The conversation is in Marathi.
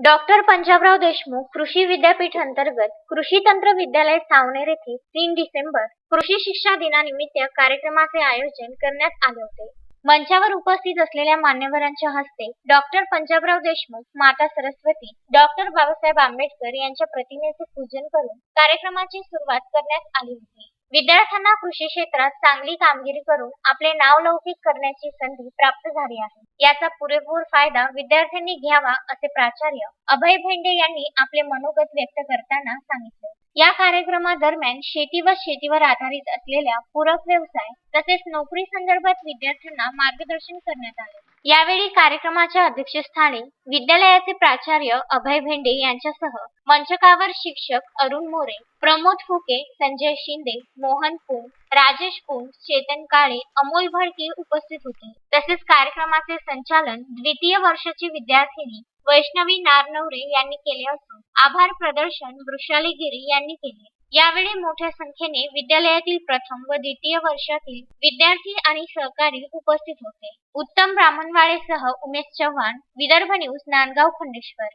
डॉक्टर पंजाबराव देशमुख कृषी विद्यापीठ अंतर्गत कृषी तंत्र विद्यालय सावनेर येथे तीन डिसेंबर कृषी शिक्षा दिनानिमित्त कार्यक्रमाचे आयोजन करण्यात आले होते. मंचावर उपस्थित असलेल्या मान्यवरांच्या हस्ते डॉक्टर पंजाबराव देशमुख माता सरस्वती डॉक्टर बाबासाहेब आंबेडकर यांच्या प्रतिमेचे पूजन करून कार्यक्रमाची सुरुवात करण्यात आली होती. विद्यार्थ्यांना कृषी क्षेत्रात चांगली कामगिरी करून आपले नाव लौकिक करण्याची संधी प्राप्त झाली आहे. याचा पुरेपूर फायदा विद्यार्थ्यांनी घ्यावा असे प्राचार्य अभय भेंडे यांनी आपले मनोगत व्यक्त करताना सांगितले. या कार्यक्रमादरम्यान शेती व शेतीवर आधारित असलेल्या पूरक व्यवसाय तसेच नोकरी संदर्भात विद्यार्थ्यांना मार्गदर्शन करण्यात आले. यावेळी कार्यक्रमाच्या अध्यक्षस्थानी विद्यालयाचे प्राचार्य अभय भेंडे यांच्यासह मंचकावर शिक्षक अरुण मोरे प्रमोद फुके संजय शिंदे मोहन पुंग राजेश कुंड चेतन काळे अमोल भडके उपस्थित होते. तसेच कार्यक्रमाचे संचालन द्वितीय वर्षाची विद्यार्थिनी वैष्णवी नारनवरे यांनी केले असून आभार प्रदर्शन वृषाली गिरी यांनी केले. यावेळी मोठ्या संख्येने विद्यालयातील प्रथम व द्वितीय वर्षातील विद्यार्थी आणि सहकारी उपस्थित होते. उत्तम ब्राह्मणवाडेसह उमेश चव्हाण विदर्भ न्यूज नांदगाव खंडेश्वर.